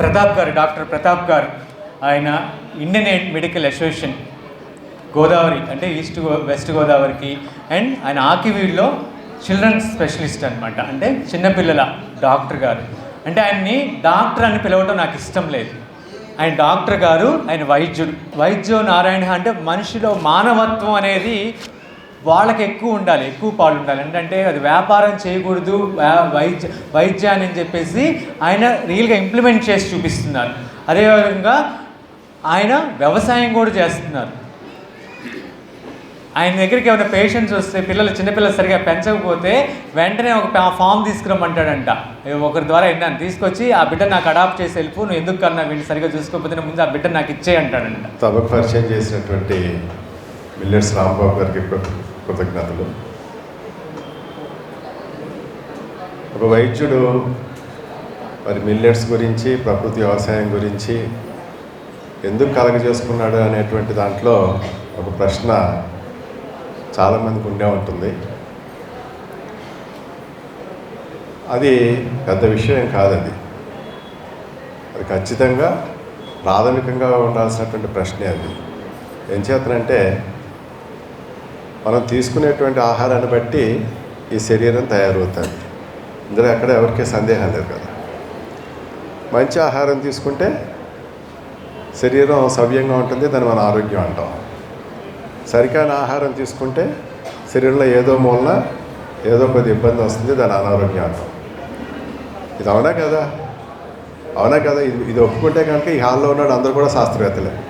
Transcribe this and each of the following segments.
ప్రతాప్ గారు డాక్టర్ ప్రతాప్ గారు ఆయన ఇండియన్ మెడికల్ అసోసియేషన్ గోదావరి అంటే ఈస్ట్ గో వెస్ట్ గోదావరికి అండ్ ఆయన ఆకివీడ్లో చిల్డ్రన్స్ స్పెషలిస్ట్ అనమాట అంటే చిన్నపిల్లల డాక్టర్ గారు. అంటే ఆయన్ని డాక్టర్ అని పిలవటం నాకు ఇష్టం లేదు. ఆయన డాక్టర్ గారు ఆయన వైద్యుడు. వైద్యో నారాయణ అంటే మనిషిలో మానవత్వం అనేది వాళ్ళకి ఎక్కువ ఉండాలి ఎక్కువ పాలు ఉండాలి. ఏంటంటే అది వ్యాపారం చేయకూడదు వ్యా- వైద్య వైద్యాన్ని అని చెప్పేసి ఆయన రియల్గా ఇంప్లిమెంట్ చేసి చూపిస్తున్నారు. అదేవిధంగా ఆయన వ్యవసాయం కూడా చేస్తున్నారు. ఆయన దగ్గరికి ఏమైనా పేషెంట్స్ వస్తే పిల్లలు చిన్నపిల్లలు సరిగా పెంచకపోతే వెంటనే ఒక ఫామ్ తీసుకురమ్మంటాడంట. ఒకరి ద్వారా విన్నాను తీసుకొచ్చి ఆ బిడ్డ నాకు అడాప్ట్ చేసి వెళ్ళిపో నువ్వు ఎందుకు కన్నా వీళ్ళు సరిగా చూసుకోకపోతే ముందు ఆ బిడ్డ నాకు ఇచ్చే అంటాడంట తమకు పరిచయం చేసినటువంటి మిల్లెట్స్ రాంబాబు గారికి కృతజ్ఞతలు. ఒక వైద్యుడు మరి మిల్లెట్స్ గురించి ప్రకృతి వ్యవసాయం గురించి ఎందుకు కలగజేసుకున్నాడు అనేటువంటి దాంట్లో ఒక ప్రశ్న చాలామందికి ఉండే ఉంటుంది. అది పెద్ద విషయం కాదది అది అది ఖచ్చితంగా ప్రాథమికంగా ఉండాల్సినటువంటి ప్రశ్నే అది. ఏం చేతనంటే మనం తీసుకునేటువంటి ఆహారాన్ని బట్టి ఈ శరీరం తయారవుతుంది. ఇందులో ఎక్కడ ఎవరికీ సందేహం లేదు కదా. మంచి ఆహారం తీసుకుంటే శరీరం సవ్యంగా ఉంటుంది దాన్ని మన ఆరోగ్యం అంటాం. సరికాని ఆహారం తీసుకుంటే శరీరంలో ఏదో మూలన ఏదో కొద్ది ఇబ్బంది వస్తుంది దాని అనారోగ్యం అంటాం. ఇది అవునా కదా? అవునా కదా? ఇది ఇది ఒప్పుకుంటే కనుక ఈ హాల్లో ఉన్నాడు అందరూ కూడా శాస్త్రవేత్తలే.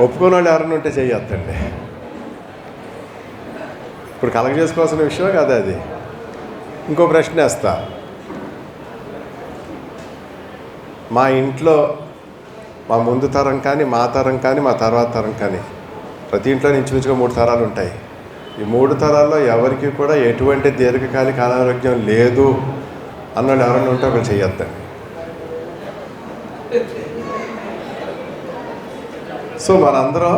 ఒప్పుకున్న వాళ్ళు ఎవరైనా ఉంటే చేయొద్దండి ఇప్పుడు కలెక్ట్ చేసుకోవాల్సిన విషయం కదా అది. ఇంకో ప్రశ్న వేస్తా. మా ఇంట్లో మా ముందు తరం కానీ మా తరం కానీ మా తర్వాత తరం కానీ ప్రతి ఇంట్లో ఇంచుమించుగా మూడు తరాలు ఉంటాయి. ఈ మూడు తరాల్లో ఎవరికి కూడా ఎటువంటి దీర్ఘకాలిక అనారోగ్యం లేదు అన్నాడు ఎవరైనా ఉంటే ఒకరు చేయొద్దండి సో మనందరం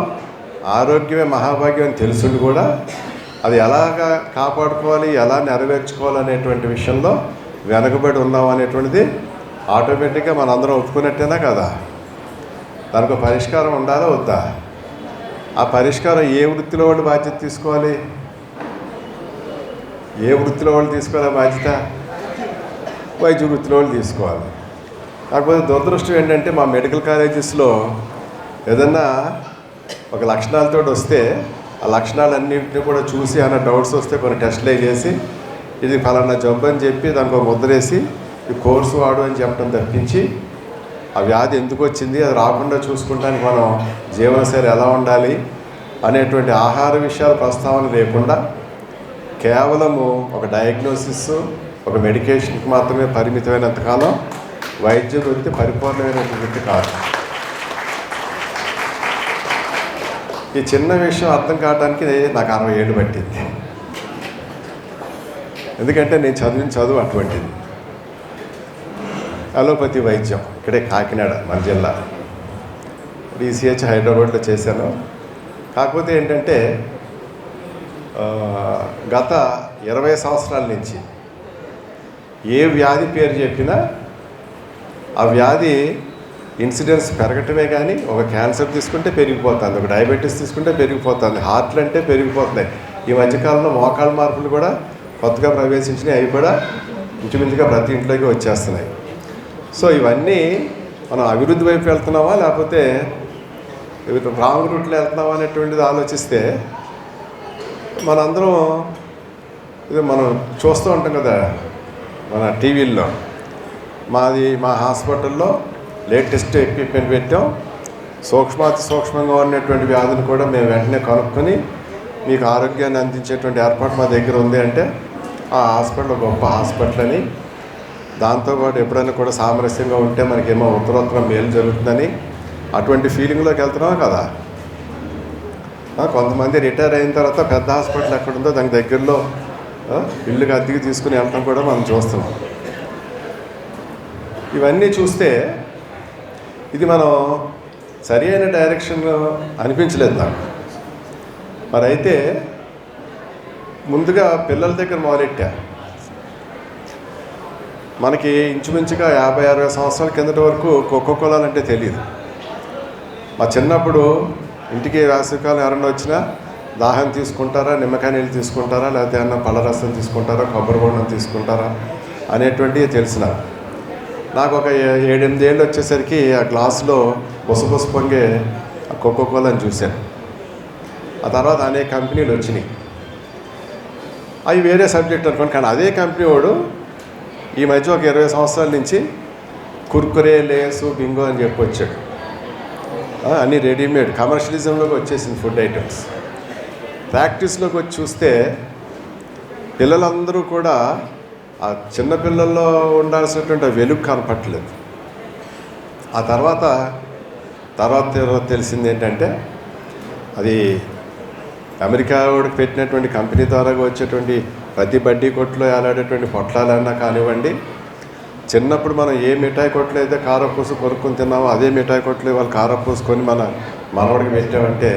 ఆరోగ్యమే మహాభాగ్యం అని తెలుసుండి కూడా అది ఎలాగా కాపాడుకోవాలి ఎలా నెరవేర్చుకోవాలి అనేటువంటి విషయంలో వెనకబడి ఉన్నాం అనేటువంటిది ఆటోమేటిక్గా మనందరం ఒప్పుకున్నట్టేనా కదా? దానికి పరిష్కారం ఉండాలా వద్దా? ఆ పరిష్కారం ఏ వృత్తిలో వాళ్ళు బాధ్యత తీసుకోవాలి? ఏ వృత్తిలో వాళ్ళు తీసుకోవాలి బాధ్యత? వైద్య వృత్తిలో వాళ్ళు తీసుకోవాలి. కాకపోతే దురదృష్టం ఏంటంటే మా మెడికల్ కాలేజెస్లో ఏదన్నా ఒక లక్షణాలతో వస్తే ఆ లక్షణాలన్నింటినీ కూడా చూసి అన్న డౌట్స్ వస్తే కొన్ని టెస్టులు చేసి ఇది ఫలానా జబ్బు అని చెప్పి దానికి ఒక ముద్రేసి ఈ కోర్సు వాడు అని చెప్పడం తప్పించి ఆ వ్యాధి ఎందుకు వచ్చింది అది రాకుండా చూసుకుంటానికి మనం జీవనశైలి ఎలా ఉండాలి అనేటువంటి ఆహార విషయాల ప్రస్తావన లేకుండా కేవలము ఒక డయాగ్నోసిస్ ఒక మెడికేషన్కి మాత్రమే పరిమితమైనంతకాలం వైద్య వృత్తి పరిపూర్ణమైనటువంటి కాదు. ఈ చిన్న విషయం అర్థం కావడానికి నాకు అరవై ఏళ్ళు పట్టింది. ఎందుకంటే నేను చదివిన చదువు అటువంటిది. అలోపతి వైద్యం ఇక్కడే కాకినాడ మన జిల్లా. డిసిహెచ్ హైదరాబాద్లో చేశాను. కాకపోతే ఏంటంటే గత ఇరవై సంవత్సరాల నుంచి ఏ వ్యాధి పేరు చెప్పినా ఆ వ్యాధి ఇన్సిడెన్స్ పెరగటమే కానీ ఒక క్యాన్సర్ తీసుకుంటే పెరిగిపోతుంది ఒక డయాబెటీస్ తీసుకుంటే పెరిగిపోతుంది హార్ట్లు అంటే పెరిగిపోతున్నాయి. ఈ మధ్యకాలంలో మోకాళ్ళ మార్పులు కూడా కొత్తగా ప్రవేశించినాయి అవి కూడా ఇంచుమించుగా ప్రతి ఇంట్లోకి వచ్చేస్తున్నాయి. సో ఇవన్నీ మనం అభివృద్ధి వైపు వెళ్తున్నామా లేకపోతే రాంగ్ రూట్లో వెళ్తున్నావా అనేటువంటిది ఆలోచిస్తే మనందరం ఇది మనం చూస్తూ ఉంటాం కదా మన టీవీల్లో. మాది మా హాస్పిటల్లో లేటెస్ట్ ఎక్విప్మెంట్ పెట్టాం. సూక్ష్మాతి సూక్ష్మంగా ఉన్నటువంటి వ్యాధులు కూడా మేము వెంటనే కనుక్కొని మీకు ఆరోగ్యాన్ని అందించేటువంటి ఏర్పాటు మా దగ్గర ఉంది అంటే ఆ హాస్పిటల్ గొప్ప హాస్పిటల్ అని. దాంతోపాటు ఎప్పుడైనా కూడా సామరస్యంగా ఉంటే మనకేమో ఉత్తరోత్తరం మేలు జరుగుతుందని అటువంటి ఫీలింగ్లోకి వెళ్తున్నాం కదా. కొంతమంది రిటైర్ అయిన తర్వాత పెద్ద హాస్పిటల్ ఎక్కడుందో దాని దగ్గరలో ఇల్లుకి అద్దెకి తీసుకుని వెళ్ళటం కూడా మనం చూస్తున్నాం. ఇవన్నీ చూస్తే ఇది మనం సరి అయిన డైరెక్షన్ అనిపించలేదు నాకు. మరి అయితే ముందుగా పిల్లల దగ్గర మొదలెట్టా. మనకి ఇంచుమించుగా యాభై అరవై సంవత్సరాల కిందటి వరకు కోకో కోలాలు అంటే తెలియదు మా చిన్నప్పుడు ఇంటికి వేసవికాలం ఎవరన్నా వచ్చినా దాహం తీసుకుంటారా నిమ్మకాయ నీళ్ళు తీసుకుంటారా లేకపోతే ఏమన్నా పళ్ళ రసం తీసుకుంటారా కొబ్బరి బొండం తీసుకుంటారా అనేటువంటివి తెలిసినారు నాకు ఒక ఏడెనిమిది ఏళ్ళు వచ్చేసరికి ఆ గ్లాసులో బుసబుస పొంగే కోకో కోలాని చూశాను. ఆ తర్వాత అనేక కంపెనీలు వచ్చినాయి. అవి వేరే సబ్జెక్ట్ అనుకోండి కానీ అదే కంపెనీ వాడు ఈ మధ్య ఒక ఇరవై సంవత్సరాల నుంచి కుర్కురే లేసు బింగో అని చెప్పి వచ్చాడు. అన్నీ రెడీమేడ్ కమర్షియలిజంలోకి వచ్చేసింది ఫుడ్ ఐటమ్స్. ప్రాక్టీస్లోకి వచ్చి చూస్తే పిల్లలందరూ కూడా ఆ చిన్నపిల్లల్లో ఉండాల్సినటువంటి వెలుగు కనపట్టలేదు ఆ తర్వాత తర్వాత తెలిసింది ఏంటంటే అది అమెరికా వాడికి పెట్టినటువంటి కంపెనీ ద్వారా వచ్చేటువంటి ప్రతి బడ్డీ కొట్లో ఏలాడేటువంటి పొట్లాలన్నా కానివ్వండి చిన్నప్పుడు మనం ఏ మిఠాయి కొట్లు అయితే కారపూస కొనుక్కొని తిన్నామో అదే మిఠాయి కొట్లు వాళ్ళు కారపూస పూసుకొని మన మనవడికి పెట్టామంటే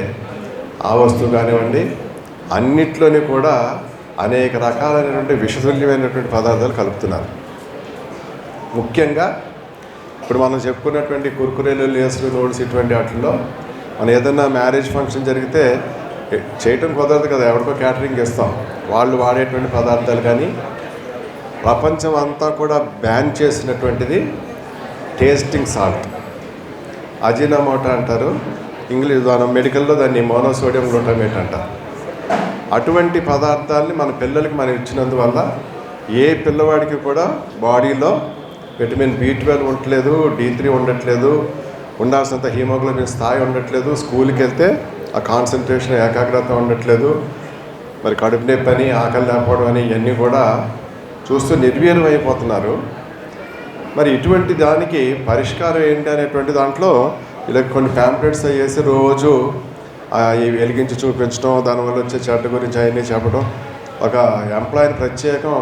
ఆ వస్తువు కానివ్వండి అన్నిట్లోని కూడా అనేక రకాలైనటువంటి విషతుల్యమైనటువంటి పదార్థాలు కలుపుతున్నారు. ముఖ్యంగా ఇప్పుడు మనం చెప్పుకున్నటువంటి కుర్కురేలు లేసులు నూడిల్స్ ఇటువంటి వాటిల్లో మనం ఏదైనా మ్యారేజ్ ఫంక్షన్ జరిగితే చేయటం కుదరదు కదా ఎవరికో క్యాటరింగ్ ఇస్తాం వాళ్ళు వాడేటువంటి పదార్థాలు కానీ ప్రపంచం అంతా కూడా బ్యాన్ చేసినటువంటిది టేస్టింగ్ సాల్ట్. అజీనామోటా అంటారు ఇంగ్లీష్ మనం మెడికల్లో దాన్ని మోనోసోడియం గ్లూటమేట్ అంటారు. అటువంటి పదార్థాలని మన పిల్లలకి మనం ఇచ్చినందువల్ల ఏ పిల్లవాడికి కూడా బాడీలో విటమిన్ బి ట్వెల్వ్ ఉండట్లేదు డి త్రీ ఉండట్లేదు ఉండాల్సినంత హీమోగ్లోబిన్ స్థాయి ఉండట్లేదు స్కూల్కి వెళ్తే ఆ కాన్సన్ట్రేషన్ ఏకాగ్రత ఉండట్లేదు మరి కడుపు నొప్పి అని ఆకలి లేకపోవడం అని ఇవన్నీ కూడా చూస్తూ నిర్వీర్యం అయిపోతున్నారు మరి ఇటువంటి దానికి పరిష్కారం ఏంటి అనేటువంటి దాంట్లో ఇలా కొన్ని ప్యాంప్లెట్స్ వేసి రోజు వెలిగించి చూపించడం దానివల్ల వచ్చే చెడ్డ గురించి అవన్నీ చెప్పడం. ఒక ఎంప్లాయీని ప్రత్యేకం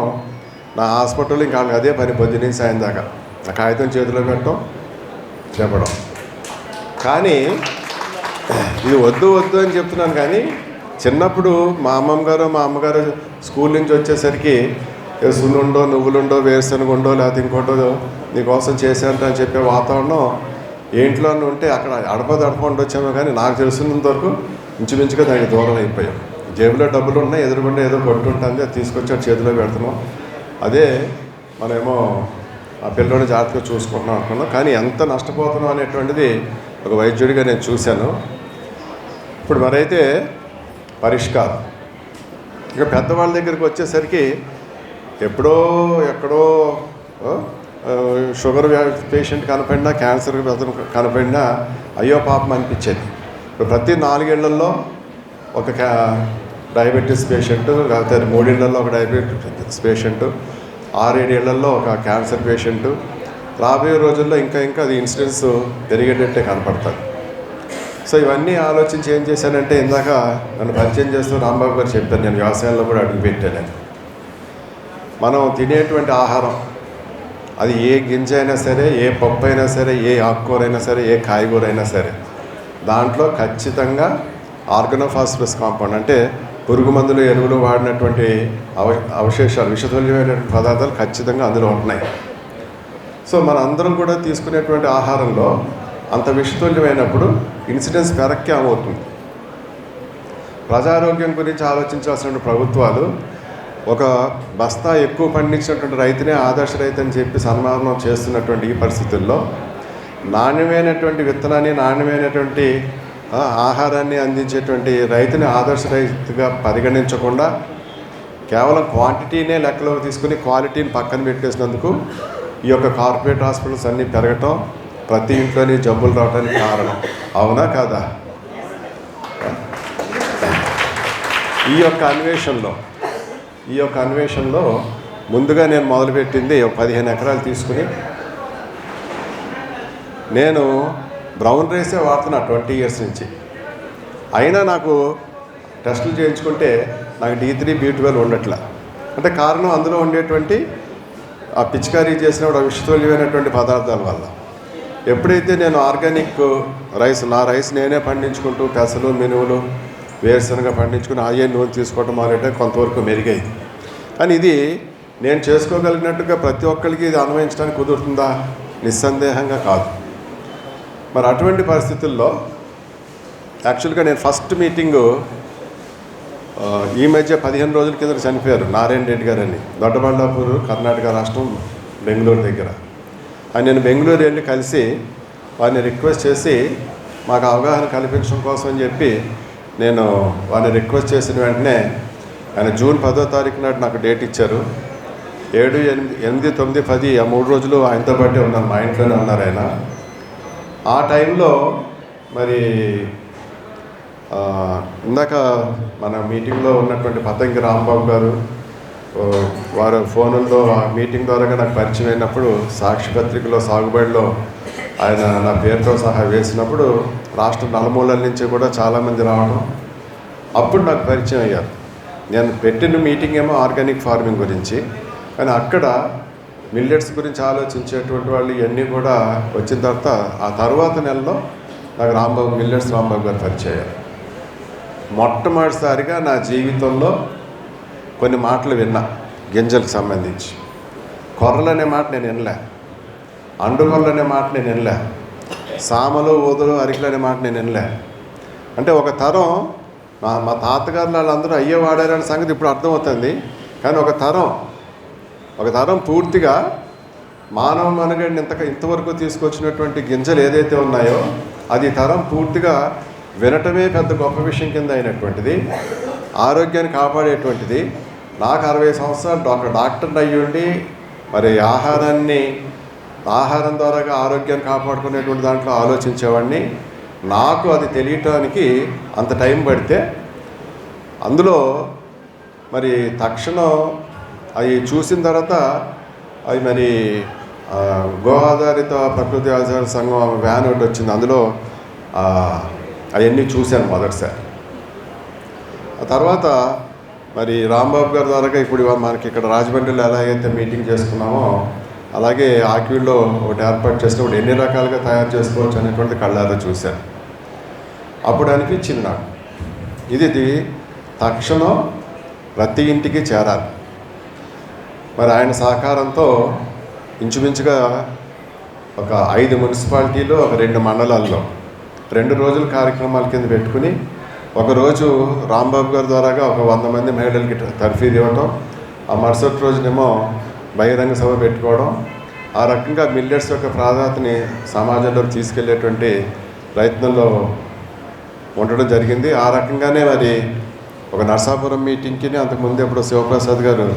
నా హాస్పిటల్లో ఇంకా అదే పని పొద్దు నుంచి సాయం దాకా. ఆ కాగితం చేతిలో పెట్టడం చెప్పడం. కానీ ఇది వద్దు వద్దు అని చెప్తున్నాను కానీ చిన్నప్పుడు మా అమ్మమ్మ గారు మా అమ్మగారు స్కూల్ నుంచి వచ్చేసరికి సున్నుండో నువ్వులుండో వేరుశనగుండో లేకపోతే ఇంకోటో నీకోసం చేశారంట అని చెప్పే వాతావరణం ఏంట్లో ఉంటే అక్కడ అడప దడప ఉండొచ్చామో కానీ నాకు తెలిసినంత వరకు ఇంచుమించుగా దానికి దూరం అయిపోయాం. జేబులో డబ్బులు ఉన్నాయి ఎదురుకుండా ఏదో కొట్టుంటుంది అది తీసుకొచ్చి చేతిలో పెడుతున్నాం. అదే మనమేమో ఆ పిల్లోని జాగ్రత్తగా చూసుకుంటున్నాం అనుకున్నాం. కానీ ఎంత నష్టపోతున్నాం అనేటువంటిది ఒక వైద్యుడిగా నేను చూశాను. ఇప్పుడు మరైతే పరిష్కారం. ఇక పెద్దవాళ్ళ దగ్గరికి వచ్చేసరికి ఎప్పుడో ఎక్కడో షుగర్ పేషెంట్ కనపడినా క్యాన్సర్ అతను కనపడినా అయ్యో పాపం అనిపించేది. ఇప్పుడు ప్రతి నాలుగేళ్ళలో ఒక క్యా డయాబెటీస్ పేషెంట్ లేకపోతే మూడేళ్ళలో ఒక డయాబెటీస్ పేషెంట్ ఆరేడేళ్ళలో ఒక క్యాన్సర్ పేషెంట్. రాబోయే రోజుల్లో ఇంకా ఇంకా అది ఇన్సిడెన్స్ పెరిగేటట్టే కనపడతాయి సో ఇవన్నీ ఆలోచించి ఏం చేశానంటే ఇందాక నన్ను పరిచయం చేస్తూ రాంబాబు గారు చెప్పాను నేను వ్యవసాయంలో కూడా అడుగు పెట్టాను మనం తినేటువంటి ఆహారం అది ఏ గింజ అయినా సరే ఏ పప్పు అయినా సరే ఏ ఆకుకూర అయినా సరే ఏ కాయగూర అయినా సరే దాంట్లో ఖచ్చితంగా ఆర్గనోఫాస్ఫరస్ కాంపౌండ్ అంటే పురుగు మందులు ఎరువులు వాడినటువంటి అవ అవశేషాలు విషతుల్యమైనటువంటి పదార్థాలు ఖచ్చితంగా అందులో ఉంటున్నాయి. సో మన అందరం కూడా తీసుకునేటువంటి ఆహారంలో అంత విషతుల్యమైనప్పుడు ఇన్సిడెన్స్ పెరక్కే అవుతుంది ప్రజారోగ్యం గురించి ఆలోచించాల్సిన ప్రభుత్వాలు ఒక బస్తా ఎక్కువ పండించినటువంటి రైతునే ఆదర్శ రైతు అని చెప్పి సన్మానం చేస్తున్నటువంటి ఈ పరిస్థితుల్లో నాణ్యమైనటువంటి విత్తనాన్ని నాణ్యమైనటువంటి ఆహారాన్ని అందించేటువంటి రైతుని ఆదర్శ రైతుగా పరిగణించకుండా కేవలం క్వాంటిటీనే లెక్కలోకి తీసుకుని క్వాలిటీని పక్కన పెట్టేసినందుకు ఈ యొక్క కార్పొరేట్ హాస్పిటల్స్ అన్నీ పెరగటం ప్రతి ఇంట్లోని జబ్బులు రావడానికి కారణం. అవునా కాదా? ఈ యొక్క అన్వేషణలో ఈ యొక్క అన్వేషణలో ముందుగా నేను మొదలుపెట్టింది ఒక పదిహేను ఎకరాలు తీసుకుని. నేను బ్రౌన్ రైసే వాడుతున్నా ట్వంటీ ఇయర్స్ నుంచి. అయినా నాకు టెస్టులు చేయించుకుంటే నాకు డీ త్రీ బీ ట్వెల్వ్ ఉండట్లే. అంటే కారణం అందులో ఉండేటువంటి ఆ పిచికారీ చేసినప్పుడు విషతుల్యమైనటువంటి పదార్థాల వల్ల. ఎప్పుడైతే నేను ఆర్గానిక్ రైస్ నా రైస్ నేనే పండించుకుంటూ పెసలు మినువులు వేరుశనగ పండించుకుని అయ్యే నూనె తీసుకోవడం మొదలెట్టే కొంతవరకు మెరుగైంది. కానీ ఇది నేను చేసుకోగలిగినట్టుగా ప్రతి ఒక్కరికి ఇది అన్వయించడానికి కుదురుతుందా? నిస్సందేహంగా కాదు. మరి అటువంటి పరిస్థితుల్లో యాక్చువల్గా నేను ఫస్ట్ మీటింగు ఈ మధ్య పదిహేను రోజుల కింద చనిపోయారు నారాయణ రెడ్డి గారు అని దొడ్డబళ్ళాపూర్ కర్ణాటక రాష్ట్రం బెంగళూరు దగ్గర. ఆయన నేను బెంగళూరు వెళ్ళి కలిసి వారిని రిక్వెస్ట్ చేసి మాకు అవగాహన కల్పించడం కోసం అని చెప్పి నేను వారిని రిక్వెస్ట్ చేసిన వెంటనే ఆయన జూన్ పదో తారీఖు నాడు నాకు డేట్ ఇచ్చారు. ఏడు ఎనిమిది ఎనిమిది తొమ్మిది పది ఆ మూడు రోజులు ఆయనతో పాటే ఉన్నాను మా ఇంట్లోనే ఉన్నారు ఆయన. ఆ టైంలో మరి ఇందాక మన మీటింగ్లో ఉన్నటువంటి పతంగి రాంబాబు గారు వారు ఫోనుల్లో ఆ మీటింగ్ ద్వారా నాకు పరిచయం అయినప్పుడు సాక్షి పత్రికలో సాగుబడిలో ఆయన నా పేరుతో సహా వేసినప్పుడు రాష్ట్ర నలుమూలల నుంచి కూడా చాలామంది రావడం అప్పుడు నాకు పరిచయం అయ్యారు. నేను పెట్టిన మీటింగ్ ఏమో ఆర్గానిక్ ఫార్మింగ్ గురించి. కానీ అక్కడ మిల్లెట్స్ గురించి ఆలోచించేటువంటి వాళ్ళు ఇవన్నీ కూడా వచ్చిన తర్వాత ఆ తర్వాత నెలలో నాకు రాంబాబు మిల్లెట్స్ రాంబాబు గారు పరిచయం అయ్యారు. మొట్టమొదటిసారిగా నా జీవితంలో కొన్ని మాటలు విన్నా గింజలకు సంబంధించి. కొర్రలు అనే మాట నేను వినలే. అండుగొర్రలు అనే మాట నేను వినలే. సామలు ఊదలు అరికలు అనే మాట నేను వినలే. అంటే ఒక తరం మా మా తాతగారు వాళ్ళందరూ అయ్యే వాడారనే సంగతి ఇప్పుడు అర్థమవుతుంది. కానీ ఒక తరం ఒక తరం పూర్తిగా మానవ మనుగడిని ఇంత ఇంతవరకు తీసుకొచ్చినటువంటి గింజలు ఏదైతే ఉన్నాయో అది తరం పూర్తిగా వినటమే పెద్ద గొప్ప విషయం కింద అయినటువంటిది ఆరోగ్యాన్ని కాపాడేటువంటిది. నాకు అరవై సంవత్సరాలు డాక్టర్ డాక్టర్ అయ్యుండి మరి ఆహారాన్ని ఆహారం ద్వారాగా ఆరోగ్యాన్ని కాపాడుకునేటువంటి దాంట్లో ఆలోచించేవాడిని. నాకు అది తెలియటానికి అంత టైం పడితే అందులో మరి తక్షణం అవి చూసిన తర్వాత అవి మరి ఆ, గో ఆధారిత ప్రకృతి ఆధార సంఘం వ్యాన్ ఒకటి వచ్చింది. అందులో అవన్నీ చూశాను మొదటిసారి. ఆ తర్వాత మరి రాంబాబు గారి ద్వారా ఇప్పుడు మనకి ఇక్కడ రాజమండ్రిలో ఎలా అయితే మీటింగ్ చేసుకున్నామో అలాగే ఆకివీడ్లో ఒకటి ఏర్పాటు చేసినప్పుడు ఎన్ని రకాలుగా తయారు చేసుకోవచ్చు అనేటువంటి కళ్ళారా చూశాను. అప్పుడు అనిపించింది నాకు. ఇది తక్షణం ప్రతి ఇంటికి చేరాలి. మరి ఆయన సహకారంతో ఇంచుమించుగా ఒక ఐదు మున్సిపాలిటీలో ఒక రెండు మండలాల్లో రెండు రోజుల కార్యక్రమాల కింద పెట్టుకుని ఒకరోజు రాంబాబు గారి ద్వారాగా ఒక వంద మంది మహిళలకి తర్ఫీదు ఇవ్వటం ఆ మరుసటి రోజునేమో బహిరంగ సభ పెట్టుకోవడం ఆ రకంగా మిల్లెట్స్ యొక్క ప్రాధాన్యతని సమాజంలోకి తీసుకెళ్ళేటువంటి ప్రయత్నంలో ఉండడం జరిగింది. ఆ రకంగానే మరి ఒక నర్సాపురం మీటింగ్కి అంతకుముందు ఎప్పుడు శివప్రసాద్ గారు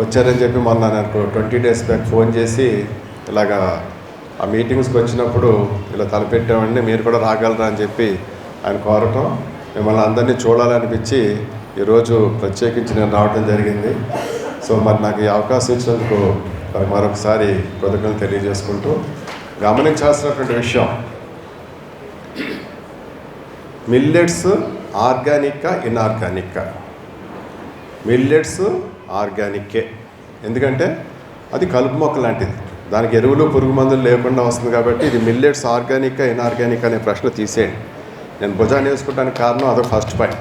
వచ్చారని చెప్పి మొన్న నాకు ట్వంటీ డేస్ బ్యాక్ ఫోన్ చేసి ఇలాగా ఆ మీటింగ్స్కి వచ్చినప్పుడు ఇలా తలపెట్టామండి మీరు కూడా రాగలరా అని చెప్పి ఆయన కోరటం. మిమ్మల్ని అందరినీ చూడాలనిపించి ఈరోజు ప్రత్యేకించి నేను రావడం జరిగింది. సో మరి నాకు ఈ అవకాశం ఇచ్చినందుకు మరి మరొకసారి కృతజ్ఞతలు తెలియజేసుకుంటూ గమనించాల్సినటువంటి విషయం. మిల్లెట్స్ ఆర్గానిక్కా ఇన్ఆర్గానిక్కా మిల్లెట్స్ ఆర్గానిక్కే ఎందుకంటే అది కలుపు మొక్క లాంటిది. దానికి ఎరువులు పురుగు మందులు లేకుండా వస్తుంది కాబట్టి ఇది మిల్లెట్స్ ఆర్గానిక్గా ఇన్ఆర్గానిక్ అనే ప్రశ్న తీసేయండి. నేను భుజాన్ని వేసుకోవడానికి కారణం అదొక ఫస్ట్ పాయింట్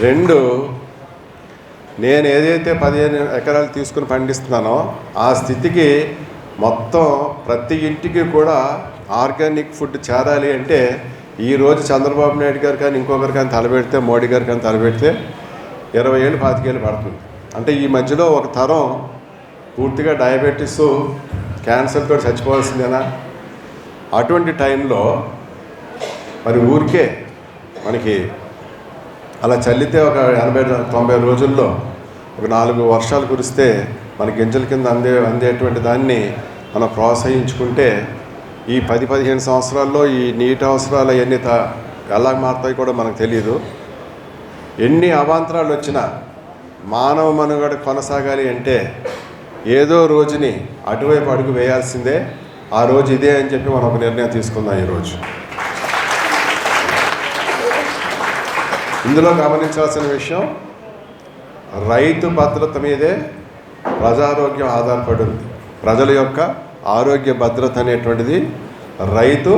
రెండు నేను ఏదైతే పదిహేను ఎకరాలు తీసుకుని పండిస్తున్నానో ఆ స్థితికి మొత్తం ప్రతి ఇంటికి కూడా ఆర్గానిక్ ఫుడ్ చేరాలి అంటే ఈరోజు చంద్రబాబు నాయుడు గారు కానీ ఇంకొకరు కానీ తలబెడితే మోడీ గారు కానీ తలపెడితే ఇరవై ఏళ్ళు పాతికేళ్ళు పడుతుంది. అంటే ఈ మధ్యలో ఒక తరం పూర్తిగా డయాబెటీస్ క్యాన్సర్తో చచ్చిపోవాల్సిందేనా? అటువంటి టైంలో మరి ఊరికే మనకి అలా చల్లితే ఒక ఎనభై తొంభై రోజుల్లో ఒక నాలుగు వర్షాలు కురిస్తే మన గింజల కింద అందే అందేటువంటి దాన్ని మనం ప్రోత్సహించుకుంటే ఈ పది పదిహేను సంవత్సరాల్లో ఈ నీటి అవసరాలు అవన్నీ త ఎలా మారుతాయి కూడా మనకు తెలియదు ఎన్ని అవాంతరాలు వచ్చినా మానవ మనుగడ కొనసాగాలి అంటే ఏదో రోజుని అటువైపు అడుగు వేయాల్సిందే. ఆ రోజు ఇదే అని చెప్పి మనం ఒక నిర్ణయం తీసుకుందాం ఈరోజు. ఇందులో గమనించాల్సిన విషయం రైతు భద్రత మీదే ప్రజారోగ్యం ఆధారపడి ఉంది ప్రజల యొక్క ఆరోగ్య భద్రత అనేటువంటిది రైతు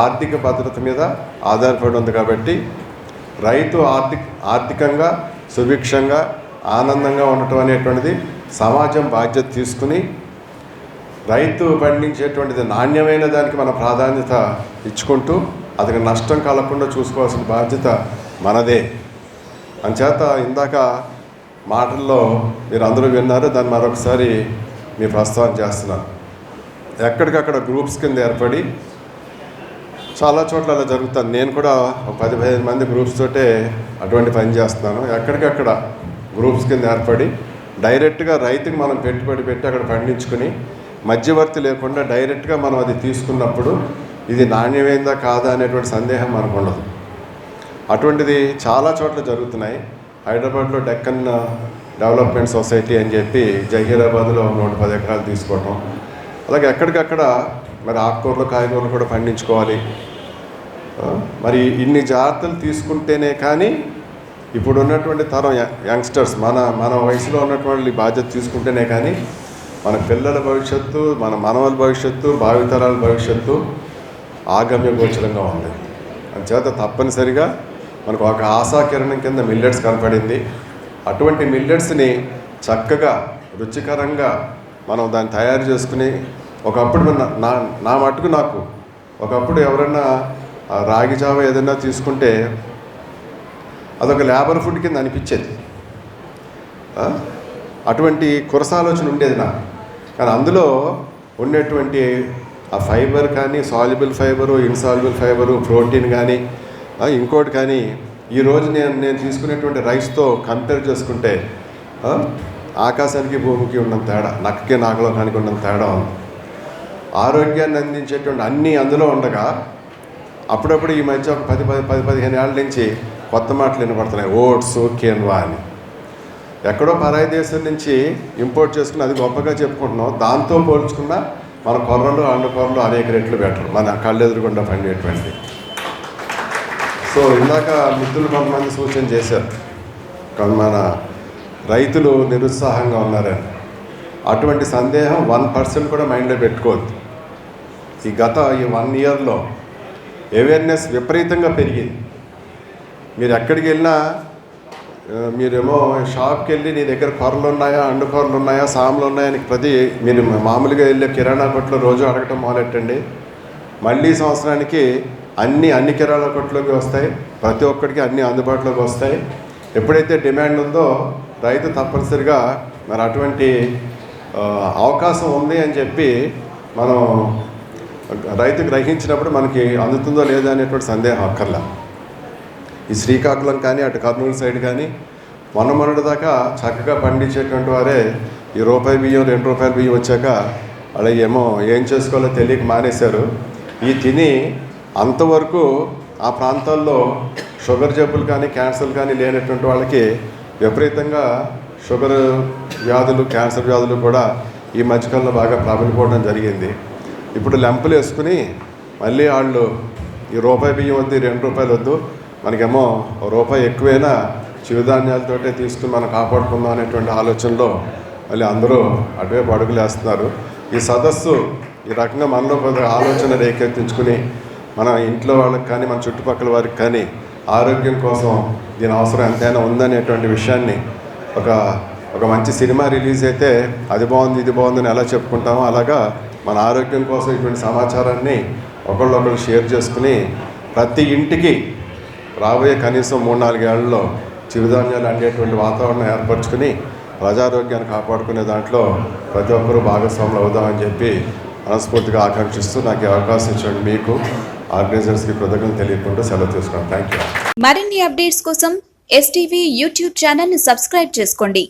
ఆర్థిక భద్రత మీద ఆధారపడి ఉంది కాబట్టి రైతు ఆర్థిక ఆర్థికంగా సుభిక్షంగా ఆనందంగా ఉండటం అనేటువంటిది సమాజం బాధ్యత తీసుకుని రైతు పండించేటువంటిది నాణ్యమైన దానికి మన ప్రాధాన్యత ఇచ్చుకుంటూ అతనికి నష్టం కలగకుండా చూసుకోవాల్సిన బాధ్యత మనదే. అంచేత ఇందాక మాటల్లో మీరు అందరూ విన్నారు దాన్ని మరొకసారి మీ ప్రస్తావన చేస్తున్నాను. ఎక్కడికక్కడ గ్రూప్స్ కింద ఏర్పడి చాలా చోట్ల అలా జరుగుతుంది నేను కూడా ఒక పది పదిహేను మంది గ్రూప్స్ తోటే అటువంటి పని చేస్తున్నాను. ఎక్కడికక్కడ గ్రూప్స్ కింద ఏర్పడి డైరెక్ట్గా రైతుకి మనం పెట్టుబడి పెట్టి అక్కడ పండించుకుని మధ్యవర్తి లేకుండా డైరెక్ట్గా మనం అది తీసుకున్నప్పుడు ఇది నాణ్యమైందా కాదా అనేటువంటి సందేహం మనకు ఉండదు. అటువంటిది చాలా చోట్ల జరుగుతున్నాయి. హైదరాబాద్లో డెక్కన్ డెవలప్మెంట్ సొసైటీ అని చెప్పి జహీరాబాద్లో నూట పది ఎకరాలు తీసుకోవటం. అలాగే ఎక్కడికక్కడ మరి ఆకుకూరలు కాయగూరలు కూడా పండించుకోవాలి. మరి ఇన్ని జాగ్రత్తలు తీసుకుంటేనే కానీ ఇప్పుడు ఉన్నటువంటి తరం యంగ్స్టర్స్ మన మన వయసులో ఉన్నటువంటి బాధ్యత తీసుకుంటేనే కానీ మన పిల్లల భవిష్యత్తు మన మనవల భవిష్యత్తు భావితరాల భవిష్యత్తు ఆగమ్య గోచరంగా ఉంది. అంచేత తప్పనిసరిగా మనకు ఒక ఆశాకిరణం కింద మిల్లెట్స్ కనపడింది. అటువంటి మిల్లెట్స్ని చక్కగా రుచికరంగా మనం దాన్ని తయారు చేసుకుని ఒకప్పుడు మన- నా నా మటుకు నాకు ఒకప్పుడు ఎవరన్నా రాగి జావ ఏదైనా తీసుకుంటే అదొక లేబర్ ఫుడ్ కింద అనిపించేది. అటువంటి కురసాలోచన ఉండేది నాకు. కానీ అందులో ఉండేటువంటి ఆ ఫైబర్ కానీ soluble fibre insoluble fibre protein కానీ ఇంకోటి కానీ ఈరోజు నేను నేను తీసుకునేటువంటి రైస్తో కంపేర్ చేసుకుంటే ఆకాశానికి భూమికి ఉన్నంత తేడా నక్కకి నాగలోకానికి ఉన్నంత తేడా ఉంది. ఆరోగ్యాన్ని అందించేటువంటి అన్నీ అందులో ఉండగా అప్పుడప్పుడు ఈ మధ్య ఒక పది పది పది పదిహేను ఏళ్ళ నుంచి కొత్త మాటలు వినపడుతున్నాయి. ఓట్స్ కేన్వా అని. ఎక్కడో పరాయి దేశం నుంచి ఇంపోర్ట్ చేసుకుని అది గొప్పగా చెప్పుకుంటున్నాం. దాంతో పోల్చుకున్న మన కొర్రలు అండ కొర్రలు అనేక రెట్లు బెటర్ మన కళ్ళెదురుగుండా పండేటువంటి సో ఇందాక మిత్రులు కొంతమంది సూచన చేశారు. కానీ మన రైతులు నిరుత్సాహంగా ఉన్నారని. అటువంటి సందేహం వన్ పర్సెంట్ కూడా మైండ్లో పెట్టుకోవద్దు. ఈ గత ఈ వన్ ఇయర్లో అవేర్నెస్ విపరీతంగా పెరిగింది. మీరు ఎక్కడికి వెళ్ళినా మీరేమో షాప్కి వెళ్ళి నీ దగ్గర కూరలు ఉన్నాయా అండు కూరలు ఉన్నాయా సాములు ఉన్నాయా అని ప్రతి మీరు మామూలుగా వెళ్ళే కిరాణా కొట్లో రోజు అడగటం మొదలెట్టండి. మళ్ళీ సంవత్సరానికి అన్ని అన్ని కిరాణా కొట్లోకి వస్తాయి. ప్రతి ఒక్కడికి అన్ని అందుబాటులోకి వస్తాయి. ఎప్పుడైతే డిమాండ్ ఉందో రైతు తప్పనిసరిగా మరి అటువంటి అవకాశం ఉంది అని చెప్పి మనం రైతు గ్రహించినప్పుడు మనకి అందుతుందో లేదో అనేటువంటి సందేహం అక్కర్లా. ఈ శ్రీకాకుళం కానీ అటు కర్నూలు సైడ్ కానీ మొన్న మొన్నటి దాకా చక్కగా పండించేటువంటి వారే ఈ రూపాయి బియ్యం రెండు రూపాయల బియ్యం వచ్చాక అలా ఏమో ఏం చేసుకోవాలో తెలియక మానేశారు. ఈ తిని అంతవరకు ఆ ప్రాంతాల్లో షుగర్ జబ్బులు కానీ క్యాన్సర్లు కానీ లేనటువంటి వాళ్ళకి విపరీతంగా షుగర్ వ్యాధులు క్యాన్సర్ వ్యాధులు కూడా ఈ మధ్యకాలంలో బాగా ప్రబలిపోవడం జరిగింది. ఇప్పుడు లెంపలు వేసుకుని మళ్ళీ వాళ్ళు ఈ రూపాయి బియ్యం వద్దు రెండు రూపాయలు వద్దు మనకేమో రూపాయి ఎక్కువైనా చిరుధాన్యాలతోటే తీసుకుని మనం కాపాడుకుందాం అనేటువంటి ఆలోచనలో మళ్ళీ అందరూ అటువైపు అడుగులు వేస్తున్నారు ఈ సదస్సు ఈ రకంగా మనలో కొంత ఆలోచన రేకెత్తించుకుని మన ఇంట్లో వాళ్ళకి కానీ మన చుట్టుపక్కల వారికి కానీ ఆరోగ్యం కోసం దీని అవసరం ఎంతైనా ఉందనేటువంటి విషయాన్ని ఒక ఒక మంచి సినిమా రిలీజ్ అయితే అది బాగుంది ఇది బాగుందని ఎలా చెప్పుకుంటామో అలాగా మన ఆరోగ్యం కోసం ఇటువంటి సమాచారాన్ని ఒకళ్ళొకళ్ళు షేర్ చేసుకుని ప్రతి ఇంటికి రాబోయే కనీసం మూడు నాలుగేళ్ళలో చిరుధాన్యాలు అండేటువంటి వాతావరణం ఏర్పరచుకుని ప్రజారోగ్యాన్ని కాపాడుకునే దాంట్లో ప్రతి ఒక్కరూ భాగస్వాములు అవుదామని చెప్పి మనస్ఫూర్తిగా ఆకాంక్షిస్తూ నాకు అవకాశం ఇచ్చండి మీకు ఆర్గనైజర్స్కి కృతజ్ఞతలు తెలియకుండా సెలవు తీసుకున్నాను. థ్యాంక్ యూ మరిన్ని అప్డేట్స్ కోసం ఎస్టీవీ యూట్యూబ్ ఛానల్ని సబ్స్క్రైబ్ చేసుకోండి.